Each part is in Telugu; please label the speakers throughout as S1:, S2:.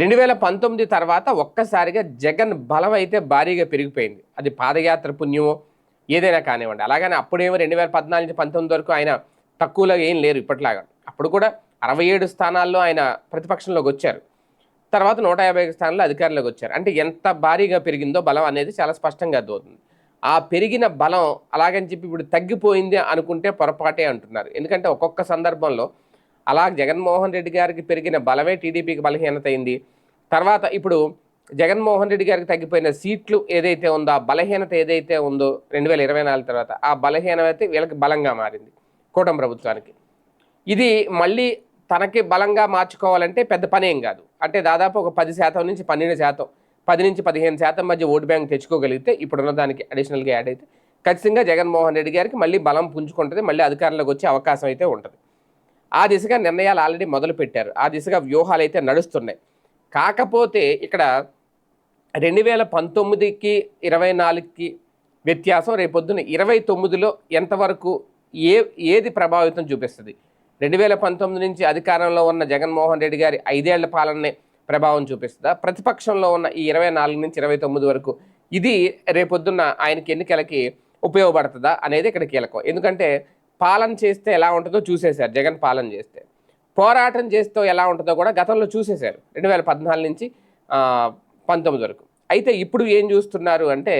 S1: రెండు వేల పంతొమ్మిది తర్వాత ఒక్కసారిగా జగన్ బలం అయితే భారీగా పెరిగిపోయింది. అది పాదయాత్ర పుణ్యమో ఏదైనా కానివ్వండి. అలాగని అప్పుడేమో రెండు వేల పద్నాలుగు నుంచి పంతొమ్మిది వరకు ఆయన తక్కువలో ఏం లేరు ఇప్పటిలాగా. అప్పుడు కూడా అరవై ఏడు స్థానాల్లో ఆయన ప్రతిపక్షంలోకి వచ్చారు. తర్వాత నూట యాభై స్థానాల్లో అధికారంలోకి వచ్చారు. అంటే ఎంత భారీగా పెరిగిందో బలం అనేది చాలా స్పష్టంగా అర్థమవుతుంది. ఆ పెరిగిన బలం అలాగని చెప్పి ఇప్పుడు తగ్గిపోయింది అనుకుంటే పొరపాటే అంటున్నారు. ఎందుకంటే ఒక్కొక్క సందర్భంలో అలా జగన్మోహన్ రెడ్డి గారికి పెరిగిన బలమే టీడీపీకి బలహీనత అయింది. తర్వాత ఇప్పుడు జగన్మోహన్ రెడ్డి గారికి తగ్గిపోయిన సీట్లు ఏదైతే ఉందో ఆ బలహీనత ఏదైతే ఉందో రెండు వేల ఇరవై నాలుగు తర్వాత ఆ బలహీనత వీళ్ళకి బలంగా మారింది కూటమి ప్రభుత్వానికి. ఇది మళ్ళీ తనకి బలంగా మార్చుకోవాలంటే పెద్ద పని ఏం కాదు. అంటే దాదాపు ఒక పది శాతం నుంచి పన్నెండు శాతం పది నుంచి పదిహేను శాతం మధ్య ఓటు బ్యాంక్ తెచ్చుకోగలిగితే ఇప్పుడున్న దానికి అడిషనల్గా యాడ్ అయితే ఖచ్చితంగా జగన్మోహన్ రెడ్డి గారికి మళ్ళీ బలం పుంజుకుంటుంది మళ్ళీ అధికారంలోకి వచ్చే అవకాశం అయితే ఉంటుంది. ఆ దిశగా నిర్ణయాలు ఆల్రెడీ మొదలు పెట్టారు ఆ దిశగా వ్యూహాలు అయితే నడుస్తున్నాయి. కాకపోతే ఇక్కడ రెండు వేల పంతొమ్మిదికి ఇరవై నాలుగుకి వ్యత్యాసం రేపొద్దున ఇరవై తొమ్మిదిలో ఎంతవరకు ఏ ఏది ప్రభావితం చూపిస్తుంది? రెండు వేల పంతొమ్మిది నుంచి అధికారంలో ఉన్న జగన్మోహన్ రెడ్డి గారి ఐదేళ్ళ పాలనే ప్రభావం చూపిస్తుందా? ప్రతిపక్షంలో ఉన్న ఈ ఇరవై నాలుగు నుంచి ఇరవై తొమ్మిది వరకు ఇది రేపొద్దున్న ఆయనకి ఎన్నికలకి ఉపయోగపడుతుందా అనేది ఇక్కడ కీలకం. ఎందుకంటే పాలన చేస్తే ఎలా ఉంటుందో చూసేశారు. జగన్ పాలన చేస్తే. పోరాటం చేస్తే ఎలా ఉంటుందో కూడా గతంలో చూసేశారు. రెండు వేల పద్నాలుగు నుంచి పంతొమ్మిది వరకు. అయితే ఇప్పుడు ఏం చూస్తున్నారు అంటే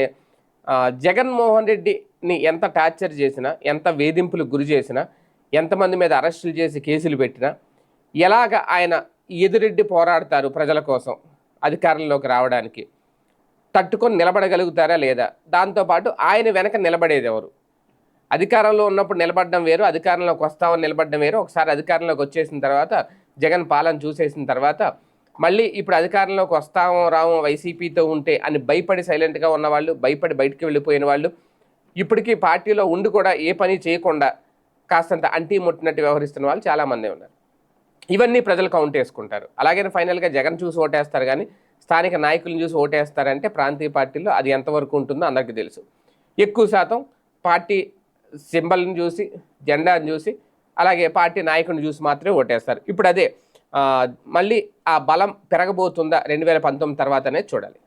S1: జగన్మోహన్ రెడ్డిని ఎంత టార్చర్ చేసినా ఎంత వేధింపులు గురి చేసినా ఎంతమంది మీద అరెస్టులు చేసి కేసులు పెట్టినా ఎలాగ ఆయన ఎదురెడ్డి పోరాడతారు ప్రజల కోసం అధికారంలోకి రావడానికి? తట్టుకొని నిలబడగలుగుతారా లేదా? దాంతోపాటు ఆయన వెనక నిలబడేది ఎవరు? అధికారంలో ఉన్నప్పుడు నిలబడడం వేరు అధికారంలోకి వస్తామని నిలబడడం వేరు. ఒకసారి అధికారంలోకి వచ్చేసిన తర్వాత జగన్ పాలన చూసేసిన తర్వాత మళ్ళీ ఇప్పుడు అధికారంలోకి వస్తామో రామో వైసీపీతో ఉంటే అని భయపడి సైలెంట్గా ఉన్నవాళ్ళు భయపడి బయటికి వెళ్ళిపోయిన వాళ్ళు ఇప్పటికీ పార్టీలో ఉండి కూడా ఏ పని చేయకుండా కాస్తంత అంటీ ముట్టినట్టు వ్యవహరిస్తున్న వాళ్ళు చాలామంది ఉన్నారు. ఇవన్నీ ప్రజలు కౌంట్ వేసుకుంటారు అలాగే ఫైనల్గా జగన్ చూసి ఓటేస్తారు కానీ స్థానిక నాయకులను చూసి ఓటేస్తారంటే ప్రాంతీయ పార్టీలో అది ఎంతవరకు ఉంటుందో అందరికీ తెలుసు. ఎక్కువ శాతం పార్టీ సింబల్ని చూసి జెండాని చూసి అలాగే పార్టీ నాయకుని చూసి మాత్రమే ఓటేస్తారు. ఇప్పుడు అదే మళ్ళీ ఆ బలం పెరగబోతుందా రెండు వేల పంతొమ్మిది తర్వాతనే చూడాలి.